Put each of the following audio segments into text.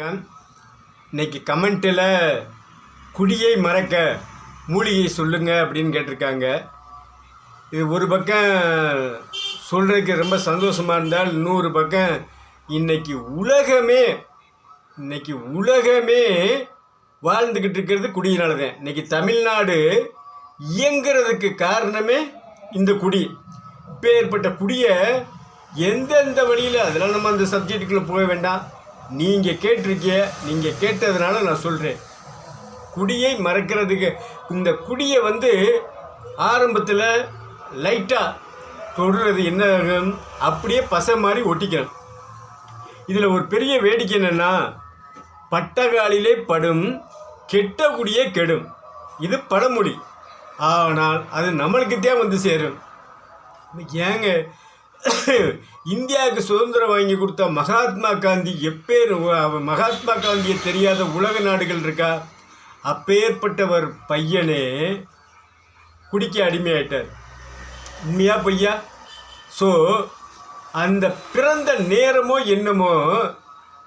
வணக்கம். இன்னைக்கு கமெண்ட்டில் குடியை மறக்க மூலிகை சொல்லுங்க அப்படின்னு கேட்டிருக்காங்க. இது ஒரு பக்கம் சொல்கிறதுக்கு ரொம்ப சந்தோஷமாக இருந்தால் இன்னொரு பக்கம் இன்னைக்கு உலகமே இன்னைக்கு உலகமே வாழ்ந்துக்கிட்டு இருக்கிறது குடியினால தான் இன்றைக்கி தமிழ்நாடு இயங்குறதுக்கு காரணமே இந்த குடி. இப்பேற்பட்ட குடியை எந்தெந்த வழியில் அதெல்லாம் நம்ம அந்த சப்ஜெக்ட்டுக்குள்ளே போக வேண்டாம். நீங்கள் கேட்டிருக்கிய நீங்கள் கேட்டதுனால நான் சொல்கிறேன் குடியை மறக்கிறதுக்கு இந்த குடியை வந்து ஆரம்பத்தில் லைட்டாக தொடுறது என்ன ஆகும் அப்படியே பசை மாதிரி ஒட்டிக்கணும். இதில் ஒரு பெரிய வேடிக்கை என்னென்னா பட்டகாலிலே படும் கெட்ட குடியே கெடும். இது பழமொழி. ஆனால் அது நம்மளுக்குத்தான் வந்து சேரும். ஏங்க இந்தியாவுக்கு சுதந்திரம் வாங்கி கொடுத்த மகாத்மா காந்தி எப்பேர் மகாத்மா காந்தியை தெரியாத உலக நாடுகள் இருக்கா? அப்பேற்பட்டவர் பையனே குடிக்க அடிமையாயிட்டார். உண்மையா பொய்யா? ஸோ அந்த பிறந்த நேரமோ என்னமோ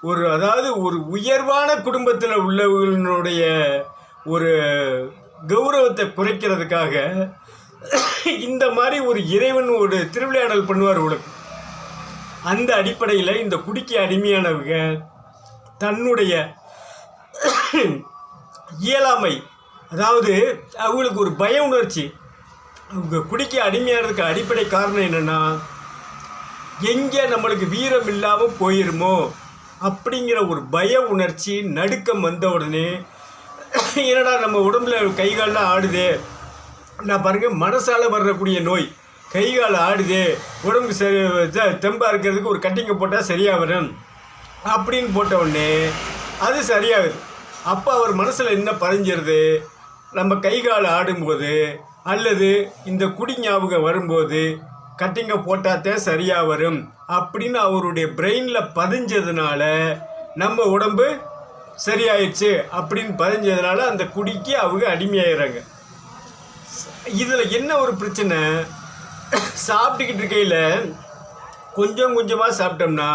ஒரு அதாவது ஒரு உயர்வான குடும்பத்தில் உள்ளவர்களுடைய ஒரு கௌரவத்தை குறைக்கிறதுக்காக இந்த மாதிரி ஒரு இறைவன் ஒரு திருவிளையாடல் பண்ணுவார் உங்களுக்கு அந்த அடிப்படையில் இந்த குடிக்க அடிமையானவங்க தன்னுடைய இயலாமை அதாவது அவங்களுக்கு ஒரு பய உணர்ச்சி அவங்க குடிக்க அடிமையானதுக்கு அடிப்படை காரணம் என்னென்னா எங்கே நம்மளுக்கு வீரம் இல்லாமல் போயிருமோ அப்படிங்கிற ஒரு பய உணர்ச்சி நடுக்கம் வந்த உடனே என்னடா நம்ம உடம்புல கை கால்லாம் ஆடுதே நான் பாருங்கள் மனசால் வரக்கூடிய நோய். கை கால் ஆடுதே உடம்பு சரி தெம்பாக இருக்கிறதுக்கு ஒரு கட்டிங்கை போட்டால் சரியாக வரும் அப்படின்னு போட்ட உடனே அது சரியாகுது. அப்போ அவர் மனசில் என்ன பதிஞ்சிருது நம்ம கை கால் ஆடும்போது அல்லது இந்த குடி ஞாபகம் வரும்போது கட்டிங்கை போட்டாத்தே சரியாக வரும் அப்படின்னு அவருடைய பிரெயினில் பதிஞ்சதுனால நம்ம உடம்பு சரியாயிடுச்சு அப்படின்னு பதிஞ்சதுனால அந்த குடிக்கு அவங்க அடிமையாயிடுறாங்க. இதில் என்ன ஒரு பிரச்சனை? சாப்பிட்டுக்கிட்டு இருக்கையில் கொஞ்சம் கொஞ்சமாக சாப்பிட்டோம்னா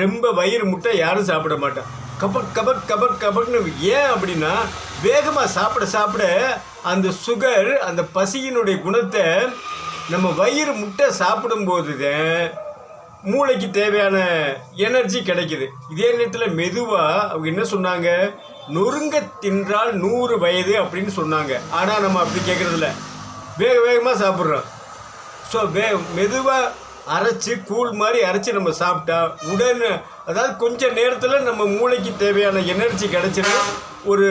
ரொம்ப வயிறு முட்டை யாரும் சாப்பிட மாட்டான் கபக் கபக் கபக் கபக்னு ஏன் அப்படின்னா வேகமாக சாப்பிட சாப்பிட அந்த சுகர் அந்த பசியினுடைய குணத்தை நம்ம வயிறு முட்டை சாப்பிடும்போது தான் மூளைக்கு தேவையான எனர்ஜி கிடைக்குது. இதே நேரத்தில் மெதுவாக அவங்க என்ன சொன்னாங்க? நொறுங்க தின்றால் நூறு வயது அப்படின்னு சொன்னாங்க. ஆனால் நம்ம அப்படி கேட்குறதில்ல வேக வேகமாக சாப்பிட்றோம். ஸோ வே மெதுவாக அரைச்சி கூழ் மாதிரி அரைச்சி நம்ம சாப்பிட்டா உடனே அதாவது கொஞ்ச நேரத்தில் நம்ம மூளைக்கு தேவையான எனர்ஜி கிடச்சிடும் ஒரு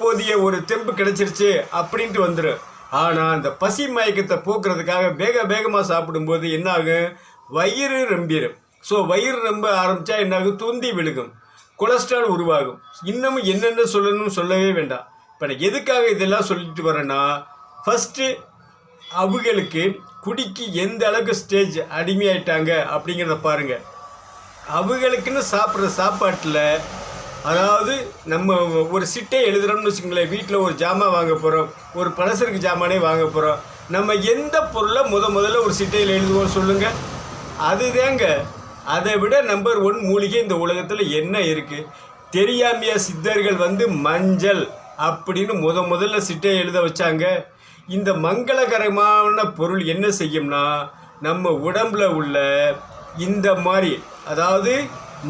போதிய ஒரு தெம்பு கிடச்சிருச்சு அப்படின்ட்டு வந்துடும் ஆனால் அந்த பசி மயக்கத்தை போக்குறதுக்காக வேக வேகமாக சாப்பிடும்போது என்ன ஆகும் வயிறு ரொம்பிடும் ஸோ வயிறு ரொம்ப ஆரம்பித்தா என்ன ஆகும் துந்தி விழுகும். கொலஸ்ட்ரால் உருவாகும். இன்னமும் என்னென்ன சொல்லணும்னு சொல்லவே வேண்டாம். இப்போ நான் எதுக்காக இதெல்லாம் சொல்லிட்டு வரேன்னா ஃபஸ்ட்டு அவங்களுக்கு குடிக்கு எந்த அளவுக்கு ஸ்டேஜ் அடிமையாயிட்டாங்க அப்படிங்கிறத பாருங்கள் அவங்களுக்குன்னு சாப்பிட்ற சாப்பாட்டில் அதாவது நம்ம ஒரு சிட்டை எழுதுகிறோம்னு வச்சுங்களேன் வீட்டில் ஒரு ஜாமான் வாங்க போகிறோம் ஒரு பலசருக்கு ஜாமானே வாங்க போகிறோம் நம்ம எந்த பொருளை முத முதல்ல ஒரு சிட்டையில் எழுதுவோம் சொல்லுங்கள் அதுதாங்க அதை விட நம்பர் ஒன் மூலிகை இந்த உலகத்தில் என்ன இருக்குது தெரியாமைய சித்தர்கள் வந்து மஞ்சள் அப்படின்னு முத முதல்ல சிட்டை எழுத வச்சாங்க. இந்த மங்களகரமான பொருள் என்ன செய்யும்னா நம்ம உடம்புல உள்ள இந்த மாதிரி அதாவது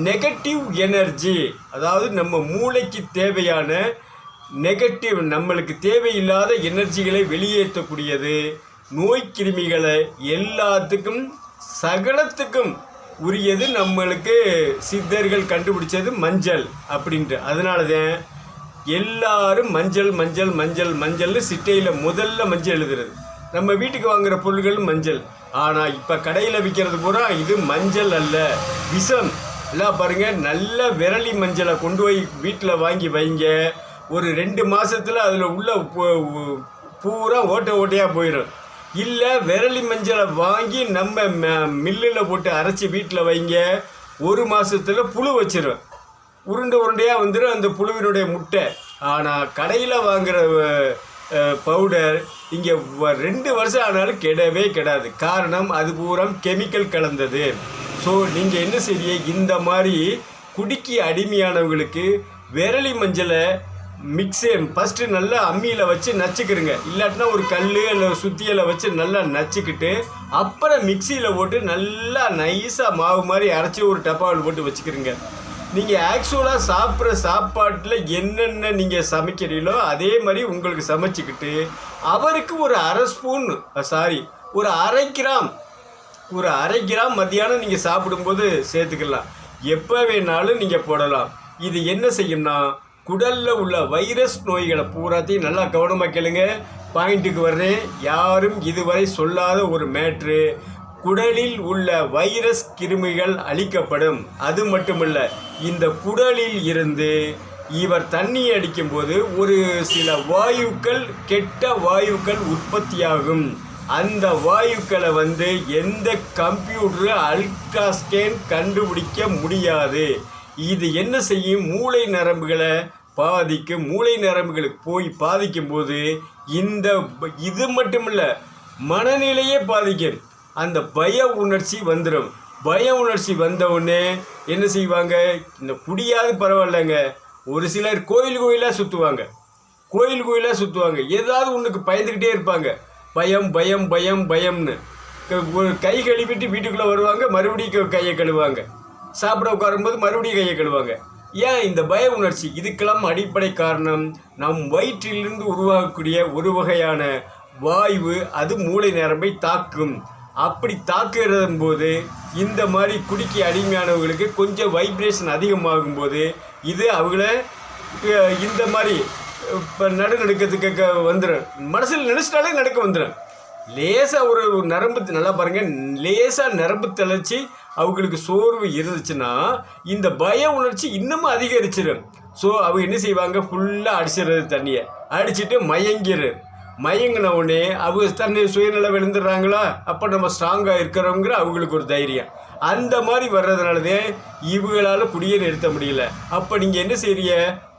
நெகட்டிவ் எனர்ஜி அதாவது நம்ம மூளைக்கு தேவையான நெகட்டிவ் நம்மளுக்கு தேவையில்லாத எனர்ஜிகளை வெளியேற்றக்கூடியது. நோய் கிருமிகளை எல்லாத்துக்கும் சகலத்துக்கும் உரியது நம்மளுக்கு சித்தர்கள் கண்டுபிடிச்சது மஞ்சள் அப்படின்ட்டு. அதனால தான் எல்லாரும் மஞ்சள் மஞ்சள் மஞ்சள் மஞ்சள்னு சிட்டையில் முதல்ல மஞ்சள் எழுதுறது. நம்ம வீட்டுக்கு வாங்குகிற பொருள்கள் மஞ்சள். ஆனால் இப்போ கடையில் விற்கிறது பூரா இது மஞ்சள் அல்ல. விஷம். எல்லாம் பாருங்க நல்ல விரலி மஞ்சளை கொண்டு போய் வீட்டில் வாங்கி வைங்க. ஒரு ரெண்டு மாதத்தில் அதில் உள்ள பூரா ஓட்டை ஓட்டையாக போயிடும் இல்லை விரலி மஞ்சளை வாங்கி நம்ம மில்லில் போட்டு அரைச்சி வீட்டில் வைங்க. ஒரு மாதத்தில் புழு வச்சிடும் உருண்டை உருண்டையாக வந்துடும் அந்த புழுவினுடைய முட்டை. ஆனால் கடையில் வாங்குகிற பவுடர் இங்கே ரெண்டு வருஷம் ஆனாலும் கெடவே கெடாது. காரணம் அது பூரா கெமிக்கல் கலந்தது. ஸோ நீங்கள் என்ன செய்ய இந்த மாதிரி குடிக்கி அடிமையானவங்களுக்கு விரலி மஞ்சளை மிக்ஸி ஃபஸ்ட்டு நல்லா அம்மியில் வச்சு நச்சுக்கிறங்க இல்லாட்டினா ஒரு கல் இல்லை சுத்தியில் வச்சு நல்லா நச்சுக்கிட்டு அப்புறம் மிக்சியில் போட்டு நல்லா நைஸாக மாவு மாதிரி அரைச்சி ஒரு டப்பாவில் போட்டு வச்சுக்கிறங்க நீங்கள் ஆக்சுவலாக சாப்பிட்ற சாப்பாட்டில் என்னென்ன நீங்கள் சமைக்கிறீங்களோ அதே மாதிரி உங்களுக்கு சமைச்சிக்கிட்டு அவருக்கு ஒரு அரை ஸ்பூன் சாரி ஒரு அரை கிராம் ஒரு அரை கிராம் மத்தியானம் நீங்கள் சாப்பிடும்போது சேர்த்துக்கலாம். எப்போ வேணாலும் நீங்கள் போடலாம். இது என்ன செய்யும்னா குடலில் உள்ள வைரஸ் நோய்களை பூராத்தையும் நல்லா கவனமாக கேளுங்க. பாயிண்ட்டுக்கு வர்றேன். யாரும் இதுவரை சொல்லாத ஒரு மேட்ரு. குடலில் உள்ள வைரஸ் கிருமிகள் அழிக்கப்படும். அது மட்டுமல்ல இந்த குடலில் இருந்து இவர் தண்ணி அடிக்கும்போது ஒரு சில வாயுக்கள் கெட்ட வாயுக்கள் உற்பத்தியாகும். அந்த வாயுக்களை வந்து எந்த கம்ப்யூட்டரு அல்ட்ராஸ்கேன் கண்டுபிடிக்க முடியாது. இது என்ன செய்யும்? மூளை நரம்புகளை பாதிக்கும் மூளை நரம்புகளுக்கு போய் பாதிக்கும் போது இந்த இது மட்டுமில்ல மனநிலையே பாதிக்கும் அந்த பய உணர்ச்சி வந்துடும் பய உணர்ச்சி வந்தவுடனே என்ன செய்வாங்க? இந்த குடியாவது பரவாயில்லைங்க. ஒரு சிலர் கோயில் கோயிலாக சுற்றுவாங்க கோயில் கோயிலாக சுற்றுவாங்க ஏதாவது ஒன்றுக்கு பயந்துக்கிட்டே இருப்பாங்க. பயம் பயம் பயம் பயம்னு. ஒரு கை கழுவிட்டு வீட்டுக்குள்ளே வருவாங்க. மறுபடியும் கையை கழுவாங்க. சாப்பிட உட்காரும்போது மறுபடியும் கையை கழுவாங்க. ஏன் இந்த பய உணர்ச்சி? இதுக்கெல்லாம் அடிப்படை காரணம் நம் வயிற்றிலிருந்து உருவாகக்கூடிய ஒரு வகையான வாய்வு அது மூளை நரம்பை தாக்கும். அப்படி தாக்குறதும் போது இந்த மாதிரி குடிக்க அடிமையானவங்களுக்கு கொஞ்சம் வைப்ரேஷன் அதிகமாகும் போது இது அவங்கள இந்த மாதிரி இப்போ நடுநடுக்கத்துக்கு க- வந்துடும் மனசில் நினச்சிட்டாலே நடக்க வந்துடும் லேசாக ஒரு ஒரு நரம்பு நல்லா பாருங்கள் லேசாக நரம்பு தளர்ச்சி அவங்களுக்கு சோர்வு இருந்துச்சுன்னா இந்த பய உணர்ச்சி இன்னமும் அதிகரிச்சிடும் ஸோ அவங்க என்ன செய்வாங்க? ஃபுல்லாக அடிச்சிடுறது தண்ணியை. அடிச்சிட்டு மயங்கிடு மயங்கின உடனே அவங்க தண்ணி சுயநலம் விழுந்துடுறாங்களா அப்போ நம்ம ஸ்ட்ராங்காக இருக்கிறோங்கிற அவங்களுக்கு ஒரு தைரியம். அந்த மாதிரி வர்றதுனாலதே இவங்களால் குடியே நிறுத்த முடியல. அப்போ நீங்கள் என்ன செய்றீங்க?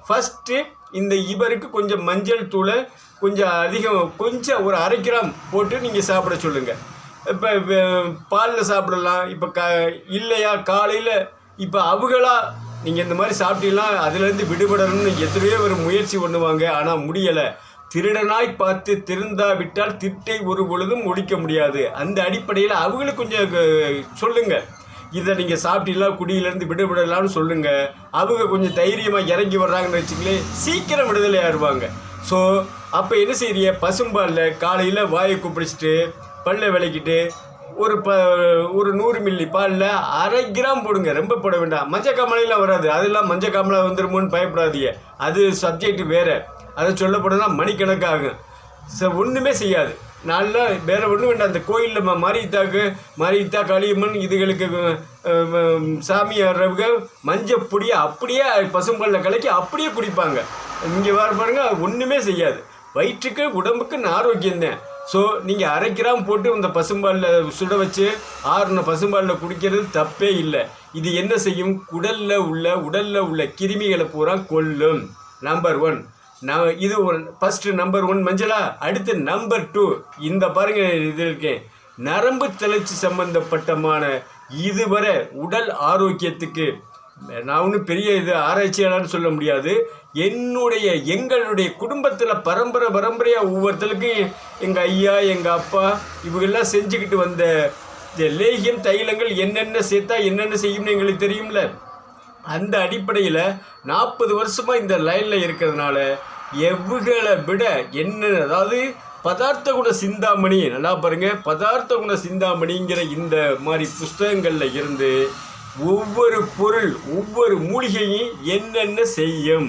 ஃபஸ்ட்டு இந்த இவருக்கு கொஞ்சம் மஞ்சள் தூளை கொஞ்சம் அதிகம் கொஞ்சம் ஒரு அரை கிராம் போட்டு நீங்கள் சாப்பிட சொல்லுங்கள் இப்போ பாலில் சாப்பிடலாம். இப்போ க இல்லையா? காலையில் இப்போ அவங்களா நீங்கள் இந்த மாதிரி சாப்பிட்டீங்கன்னா அதுலேருந்து விடுபடணும்னு எத்தனையோ ஒரு முயற்சி பண்ணுவாங்க. ஆனால் முடியலை. திருடனாய் பார்த்து திருந்தாவிட்டால் திட்டை ஒரு பொழுதும் ஒழிக்க முடியாது. அந்த அடிப்படையில் அவங்களுக்கு கொஞ்சம் சொல்லுங்கள் இதை நீங்கள் சாப்பிட்டீங்களா? குடியிலேருந்து விடுபடலாம்னு சொல்லுங்கள் அவங்க கொஞ்சம் தைரியமாக இறங்கி வர்றாங்கன்னு வச்சுங்களேன் சீக்கிரம் விடுதலை ஆயிடுவாங்க ஸோ அப்போ என்ன செய்றீங்க? பசும்பாலில் காலையில் வாயை குப்பிடிச்சிட்டு பல்லை விளக்கிட்டு ஒரு ப ஒரு நூறு மில்லி பாலில் அரை கிராம் போடுங்க. ரொம்ப போட வேண்டாம். மஞ்சள் காமலையெல்லாம் வராது. அதெல்லாம் மஞ்சள் காமலை வந்துருமோன்னு பயப்படாதீங்க. அது சப்ஜெக்ட் வேறு. அதை சொல்லப்படுதுன்னா மணிக்கணக்காகும். ச ஒன்றுமே செய்யாது. நல்லா வேறு ஒன்றும் வேண்டாம். அந்த கோயிலில் மாரியத்தாக்கு மாரியத்தா களியம்மன் இதுகளுக்கு அஹ், சாமி ஆடுறவங்க மஞ்சள் பொடியை அப்படியே பசும்பாலில் கலக்கி அப்படியே குடிப்பாங்க. இங்கே வர பாருங்க ஒன்றுமே செய்யாது. வயிற்றுக்கு உடம்புக்கு ஆரோக்கியம்தான். ஸோ நீங்கள் அரை கிராம் போட்டு இந்த பசும்பாலில் சுட வச்சு ஆறுன பசும்பாலில் குடிக்கிறது தப்பே இல்லை. இது என்ன செய்யும்? குடலில் உள்ள உடலில் உள்ள கிருமிகளை பூரா கொல்லும். நம்பர் ஒன் நான் இது ஒன் ஃபஸ்ட்டு நம்பர் ஒன் மஞ்சளா? அடுத்து நம்பர் டூ இந்த பாருங்கள் இது இருக்கேன் நரம்பு தளர்ச்சி சம்பந்தப்பட்டமான இதுவரை உடல் ஆரோக்கியத்துக்கு நான் ஒன்றும் பெரிய இது ஆராய்ச்சியாளர்னு சொல்ல முடியாது. என்னுடைய எங்களுடைய குடும்பத்தில் பரம்பரை பரம்பரையாக ஒவ்வொருத்தருக்கும் எங்கள் ஐயா எங்கள் அப்பா இவங்கெல்லாம் செஞ்சுக்கிட்டு வந்த இந்த லேகியம் தைலங்கள் என்னென்ன சேர்த்தா என்னென்ன செய்யும்னு எங்களுக்கு தெரியும்ல. அந்த அடிப்படையில் நாற்பது வருஷமாக இந்த லைனில் இருக்கிறதுனால எவ்வுகளை விட என்ன அதாவது பதார்த்த குண சிந்தாமணி நல்லா பாருங்கள் பதார்த்த குண சிந்தாமணிங்கிற இந்த மாதிரி புஸ்தகங்களில் இருந்து ஒவ்வொரு பொருள் ஒவ்வொரு மூலிகையும் என்னென்ன செய்யும்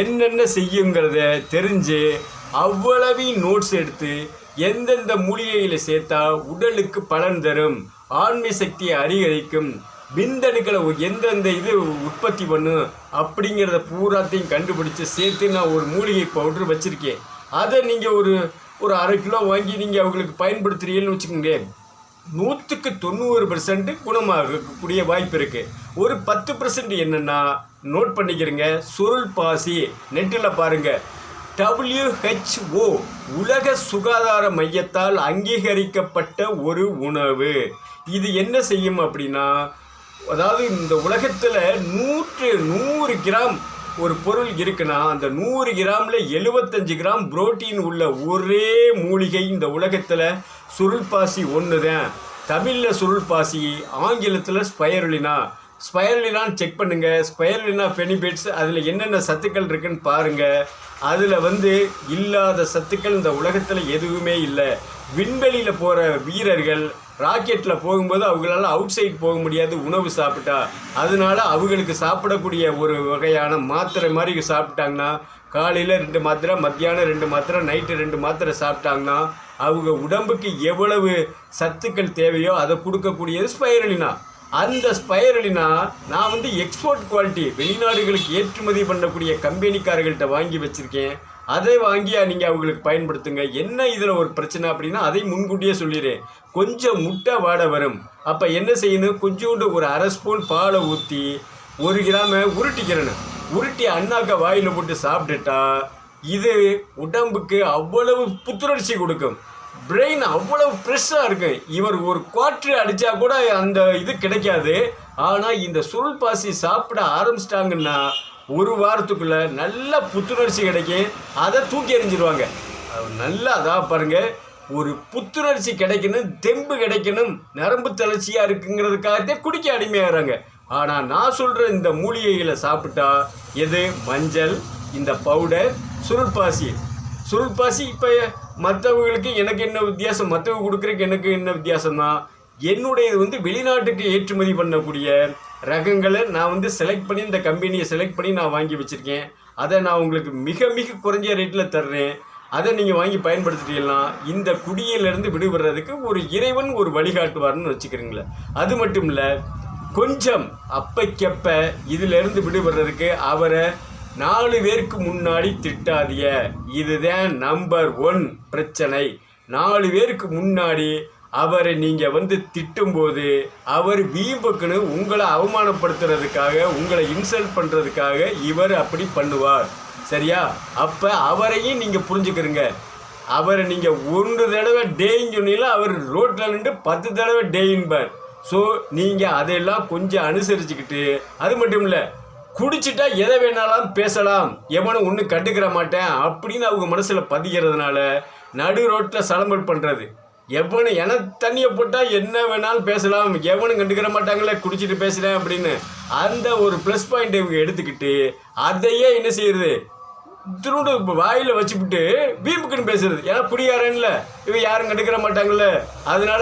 என்னென்ன செய்யுங்கிறத தெரிஞ்சு அவ்வளவையும் நோட்ஸ் எடுத்து எந்தெந்த மூலிகையில் சேர்த்தா உடலுக்கு பலன் தரும் ஆண்மை சக்தியை அதிகரிக்கும் விந்தணுக்களை எந்தெந்த இது உற்பத்தி பண்ணும் அப்படிங்கிறத பூராத்தையும் கண்டுபிடிச்சி சேர்த்து நான் ஒரு மூலிகை பவுட்ரு வச்சுருக்கேன். அதை நீங்கள் ஒரு ஒரு அரை கிலோ வாங்கி நீங்கள் அவங்களுக்கு பயன்படுத்துறீங்கன்னு வச்சுக்கோங்களேன். நூற்றுக்கு தொண்ணூறு பெர்சன்ட் குணமாகக்கூடிய வாய்ப்பு இருக்குது ஒரு பத்து பர்சன்ட் என்னென்னா நோட் பண்ணிக்கிறங்க. சுருள் பாசி நெட்டில் பாருங்கள் டபிள்யூஹெச்ஓ உலக சுகாதார மையத்தால் அங்கீகரிக்கப்பட்ட ஒரு உணவு. இது என்ன செய்யும் அப்படின்னா அதாவது இந்த உலகத்தில் நூற்று நூறு கிராம் ஒரு பொருள் இருக்குன்னா அந்த நூறு கிராமில் எழுபத்தஞ்சு கிராம் புரோட்டீன் உள்ள ஒரே மூலிகை இந்த உலகத்தில் சுருள்பாசி ஒன்று தான் தமிழில் சுருள்பாசி ஆங்கிலத்தில் ஸ்பைரலினா. ஸ்பைரலினான்னு செக் பண்ணுங்கள் ஸ்பைரலினா பெனிஃபிட்ஸ் அதில் என்னென்ன சத்துக்கள் இருக்குன்னு பாருங்கள் அதில் வந்து இல்லாத சத்துக்கள் இந்த உலகத்தில் எதுவுமே இல்லை. விண்வெளியில் போகிற வீரர்கள் ராக்கெட்டில் போகும்போது அவங்களால அவுட் சைட் போக முடியாது உணவு சாப்பிட்டா. அதனால அவங்களுக்கு சாப்பிடக்கூடிய ஒரு வகையான மாத்திரை மாதிரி சாப்பிட்டாங்கன்னா காலையில் ரெண்டு மாத்திரை மத்தியானம் ரெண்டு மாத்திரை நைட்டு ரெண்டு மாத்திரை சாப்பிட்டாங்கன்னா அவங்க உடம்புக்கு எவ்வளவு சத்துக்கள் தேவையோ அதை கொடுக்கக்கூடியது ஸ்பைரலினா அந்த ஸ்பைரலினா நான் வந்து எக்ஸ்போர்ட் குவாலிட்டி வெளிநாடுகளுக்கு ஏற்றுமதி பண்ணக்கூடிய கம்பெனிக்காரர்கள்ட்ட வாங்கி வச்சுருக்கேன். அதை வாங்கி நீங்கள் அவங்களுக்கு பயன்படுத்துங்க. என்ன இதில் ஒரு பிரச்சனை அப்படின்னா அதை முன்கூட்டியே சொல்லிடுறேன் கொஞ்சம் முட்டை வாட வரும். அப்போ என்ன செய்யணும்? கொஞ்சோண்டு ஒரு அரை ஸ்பூன் பாலை ஊற்றி ஒரு கிராம உருட்டிக்கிறணும். உருட்டி அண்ணாக்க வாயில் போட்டு சாப்பிட்டுட்டா இது உடம்புக்கு அவ்வளவு புத்துணர்ச்சி கொடுக்கும். பிரெயின் அவ்வளவு ஃப்ரெஷ்ஷாக இருக்கும். இவர் ஒரு குவாட்ரு அடித்தா கூட அந்த இது கிடைக்காது. ஆனால் இந்த சுருள் பாசி சாப்பிட ஆரம்பிச்சிட்டாங்கன்னா ஒரு வாரத்துக்குள்ளே நல்ல புத்துணர்ச்சி கிடைக்கும் அதை தூக்கி எறிஞ்சிருவாங்க. நல்லா அதான் பாருங்கள் ஒரு புத்துணர்ச்சி கிடைக்கணும் தெம்பு கிடைக்கணும் நரம்பு தளர்ச்சியாக இருக்குங்கிறதுக்காகத்தே குடிக்க அடிமையாகிறாங்க ஆனால் நான் சொல்கிற இந்த மூலிகைகளை சாப்பிட்டா எது? மஞ்சள் இந்த பவுடர் சுருள்பாசி. சுருள்பாசி இப்போ மற்றவங்களுக்கு எனக்கு என்ன வித்தியாசம்? மற்றவங்க கொடுக்குறதுக்கு எனக்கு என்ன வித்தியாசம்னா என்னுடையது வந்து வெளிநாட்டுக்கு ஏற்றுமதி பண்ணக்கூடிய ரகங்களை நான் வந்து செலக்ட் பண்ணி இந்த கம்பெனியை செலக்ட் பண்ணி நான் வாங்கி வச்சுருக்கேன். அதை நான் உங்களுக்கு மிக மிக குறைஞ்ச ரேட்டில் தர்றேன். அதை நீங்கள் வாங்கி பயன்படுத்திட்டீங்கன்னா இந்த குடியிலிருந்து விடுபடுறதுக்கு ஒரு இறைவன் ஒரு வழிகாட்டுவார்னு வச்சுக்கிறீங்களேன் அது மட்டும் இல்லை கொஞ்சம் அப்பைக்கப்ப இதிலிருந்து விடுபடுறதுக்கு அவரை நாலு பேருக்கு முன்னாடி திட்டாதிய இதுதான் நம்பர் ஒன் பிரச்சனை. நாலு பேருக்கு முன்னாடி அவரை நீங்கள் வந்து திட்டும்போது அவர் வீம்புக்குன்னு உங்களை அவமானப்படுத்துறதுக்காக உங்களை இன்சல்ட் பண்ணுறதுக்காக இவர் அப்படி பண்ணுவார். சரியா? அப்போ அவரையும் நீங்கள் புரிஞ்சுக்கிறீங்க. அவரை நீங்கள் ஒன்று தடவை டேன்னு சொன்னீங்களா அவர் ரோட்டில் நின்று பத்து தடவை டேயின்பார். ஸோ நீங்கள் அதையெல்லாம் கொஞ்சம் அனுசரிச்சுக்கிட்டு அது மட்டும் இல்லை குடிச்சிட்டா எதை வேணாலும் பேசலாம். எவனும் ஒன்றும் கண்டுக்கிற மாட்டேன் அப்படின்னு அவங்க மனசில் பதிகிறதுனால நடு ரோட்டில் சலம்பல் பண்ணுறது எவனு என தண்ணியை போட்டால் என்ன வேணாலும் பேசலாம். எவனும் கண்டுக்கிற மாட்டாங்களே குடிச்சிட்டு பேசுகிறேன் அப்படின்னு அந்த ஒரு ப்ளஸ் பாயிண்ட் இவங்க எடுத்துக்கிட்டு அதையே என்ன செய்யுது? திருண்டு இப்போ வாயில் வச்சுக்கிட்டு வீம்புக்குன்னு பேசுறது. ஏன்னா பிடிக்காரன்ல இவன் யாரும் கண்டுக்கிற மாட்டாங்கல்ல. அதனால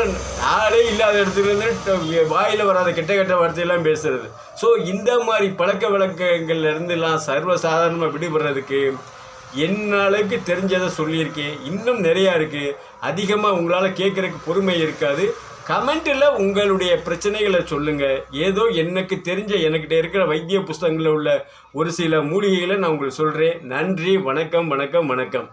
ஆளே இல்லாத இடத்துல இருந்து வாயில் வராத கெட்ட கெட்ட வார்த்தையெல்லாம் பேசுறது. ஸோ இந்த மாதிரி பழக்க வழக்கங்கள்லேருந்துலாம் சர்வசாதாரணமாக விடுபடுறதுக்கு என்ன அளவுக்கு தெரிஞ்சதை சொல்லியிருக்கேன் இன்னும் நிறையா இருக்குது அதிகமாக உங்களால் கேட்குறக்கு பொறுமை இருக்காது. கமெண்ட்டில் உங்களுடைய பிரச்சனைகளை சொல்லுங்கள் ஏதோ எனக்கு தெரிஞ்ச என்கிட்ட இருக்கிற வைத்திய புஸ்தகங்களில் உள்ள ஒரு சில மூலிகைகளை நான் உங்களுக்கு சொல்கிறேன் நன்றி வணக்கம் வணக்கம் வணக்கம்.